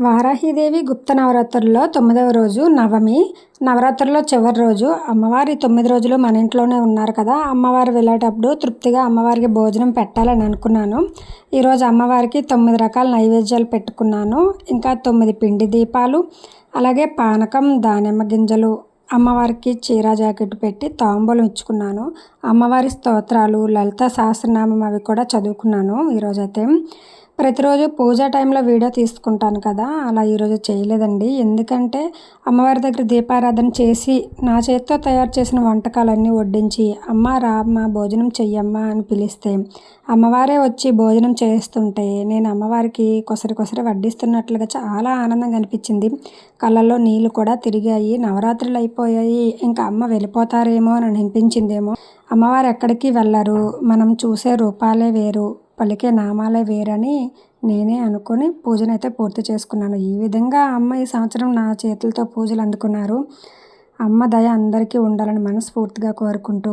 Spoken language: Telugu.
వారాహిదేవి గుప్త నవరాత్రుల్లో తొమ్మిదవ రోజు నవమి. నవరాత్రుల్లో చివరి రోజు. అమ్మవారి తొమ్మిది రోజులు మన ఇంట్లోనే ఉన్నారు కదా. అమ్మవారు వెళ్ళేటప్పుడు తృప్తిగా అమ్మవారికి భోజనం పెట్టాలని అనుకున్నాను. ఈరోజు అమ్మవారికి తొమ్మిది రకాల నైవేద్యాలు పెట్టుకున్నాను. ఇంకా తొమ్మిది పిండి దీపాలు అలాగే పానకం దానిమ్మ గింజలు అమ్మవారికి చీర జాకెట్ పెట్టి తాంబూలం ఇచ్చుకున్నాను. అమ్మవారి స్తోత్రాలు లలిత సహస్రనామం అవి కూడా చదువుకున్నాను ఈరోజైతే ప్రతిరోజు పూజ టైంలో వీడియో తీసుకుంటాను కదా. అలా ఈరోజు చేయలేదండి. ఎందుకంటే అమ్మవారి దగ్గర దీపారాధన చేసి నా చేతితో తయారు చేసిన వంటకాలన్నీ వడ్డించి అమ్మ రామ్మ భోజనం చెయ్యమ్మా అని పిలిస్తే అమ్మవారే వచ్చి భోజనం చేస్తుంటే నేను అమ్మవారికి కొసరి కొసరి వడ్డిస్తున్నట్లుగా చాలా ఆనందంగా అనిపించింది. కళ్ళల్లో నీళ్ళు కూడా తిరిగాయి. నవరాత్రులు అయిపోయాయి. ఇంకా అమ్మ వెళ్ళిపోతారేమో అని అనిపించిందేమో. అమ్మవారు ఎక్కడికి వెళ్ళరు. మనం చూసే రూపాలే వేరు. పలికే నామాలే వేరని నేనే అనుకొని పూజనైతే పూర్తి చేసుకున్నాను. ఈ విధంగా అమ్మ ఈ సంవత్సరం నా చేతులతో పూజలు అందుకున్నారు. అమ్మ దయ అందరికీ ఉండాలని మనస్ఫూర్తిగా కోరుకుంటూ